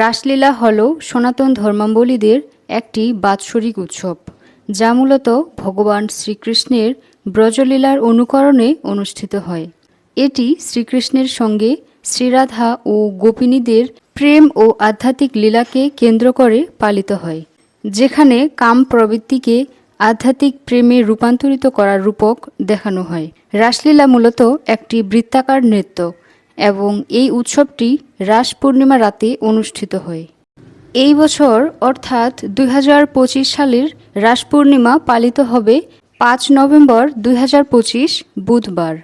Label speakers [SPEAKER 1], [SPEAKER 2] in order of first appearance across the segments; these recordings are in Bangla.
[SPEAKER 1] রাসলীলা হল সনাতন ধর্মাবলীদের একটি বাৎসরিক উৎসব, যা মূলত ভগবান শ্রীকৃষ্ণের ব্রজলীলার অনুকরণে অনুষ্ঠিত হয়। এটি শ্রীকৃষ্ণের সঙ্গে শ্রীরাধা ও গোপিনীদের প্রেম ও আধ্যাত্মিক লীলাকে কেন্দ্র করে পালিত হয়, যেখানে কাম প্রবৃত্তিকে আধ্যাত্মিক প্রেমে রূপান্তরিত করার রূপক দেখানো হয়। রাসলীলা মূলত একটি বৃত্তাকার নৃত্য। এবং এই উৎসবটি রাস পূর্ণিমা রাতে অনুষ্ঠিত হয়। এই বছর, অর্থাৎ দুই হাজার পঁচিশ সালের রাস পূর্ণিমা পালিত হবে পাঁচ নভেম্বর দুই হাজার পঁচিশ, বুধবার।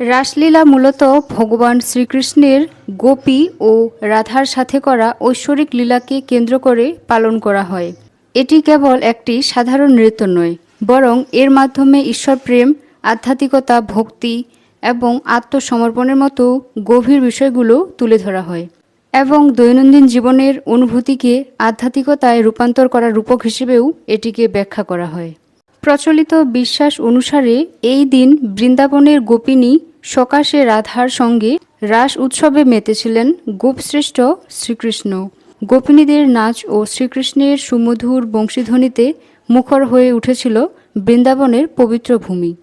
[SPEAKER 1] রাসলীলা মূলত ভগবান শ্রীকৃষ্ণের গোপী ও রাধার সাথে করা ঐশ্বরিক লীলাকে কেন্দ্র করে পালন করা হয়। এটি কেবল একটি সাধারণ নৃত্য নয়, বরং এর মাধ্যমে ঈশ্বর প্রেম আধ্যাত্মিকতা, ভক্তি এবং আত্মসমর্পণের মতো গভীর বিষয়গুলো তুলে ধরা হয় এবং দৈনন্দিন জীবনের অনুভূতিকে আধ্যাত্মিকতায় রূপান্তর করার রূপক হিসেবেও এটিকে ব্যাখ্যা করা হয়। প্রচলিত বিশ্বাস অনুসারে এই দিন বৃন্দাবনের গোপিনী সকাশে রাধার সঙ্গে রাস উৎসবে মেতেছিলেন গোপশ্রেষ্ঠ শ্রীকৃষ্ণ। গোপিনীদের নাচ ও শ্রীকৃষ্ণের সুমধুর বংশীধ্বনিতে মুখর হয়ে উঠেছিল বৃন্দাবনের পবিত্র ভূমি।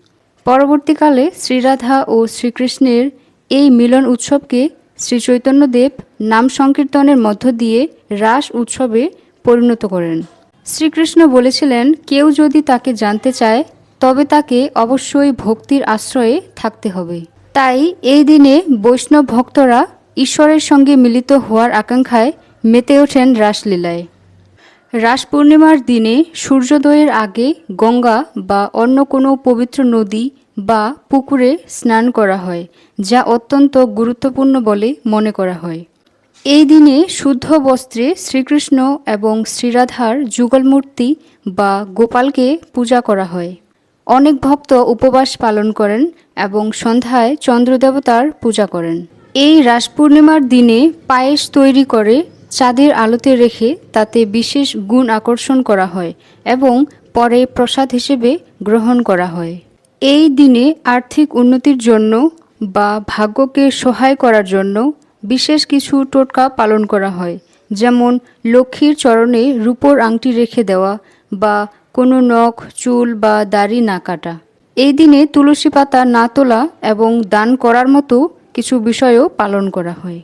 [SPEAKER 1] পরবর্তীকালে শ্রীরাধা ও শ্রীকৃষ্ণের এই মিলন উৎসবকে শ্রী চৈতন্যদেব নাম সংকীর্তনের মধ্য দিয়ে রাস উৎসবে পরিণত করেন। শ্রীকৃষ্ণ বলেছিলেন, কেউ যদি তাকে জানতে চায়, তবে তাকে অবশ্যই ভক্তির আশ্রয়ে থাকতে হবে। তাই এই দিনে বৈষ্ণব ভক্তরা ঈশ্বরের সঙ্গে মিলিত হওয়ার আকাঙ্ক্ষায় মেতে ওঠেন রাসলীলায়। রাস পূর্ণিমার দিনে সূর্যোদয়ের আগে গঙ্গা বা অন্য কোনো পবিত্র নদী বা পুকুরে স্নান করা হয়, যা অত্যন্ত গুরুত্বপূর্ণ বলে মনে করা হয়। এই দিনে শুদ্ধ বস্ত্রে শ্রীকৃষ্ণ এবং শ্রীরাধার যুগলমূর্তি বা গোপালকে পূজা করা হয়। অনেক ভক্ত উপবাস পালন করেন এবং সন্ধ্যায় চন্দ্রদেবতার পূজা করেন। এই রাস পূর্ণিমার দিনে পায়েস তৈরি করে চাঁদের আলোতে রেখে তাতে বিশেষ গুণ আকর্ষণ করা হয় এবং পরে প্রসাদ হিসেবে গ্রহণ করা হয়। এই দিনে আর্থিক উন্নতির জন্য বা ভাগ্যকে সহায় করার জন্য বিশেষ কিছু টোটকা পালন করা হয়, যেমন লক্ষ্মীর চরণে রূপোর আংটি রেখে দেওয়া বা কোনো নখ, চুল বা দাড়ি না কাটা। এই দিনে তুলসী পাতা না তোলা এবং দান করার মতো কিছু বিষয়ও পালন করা হয়।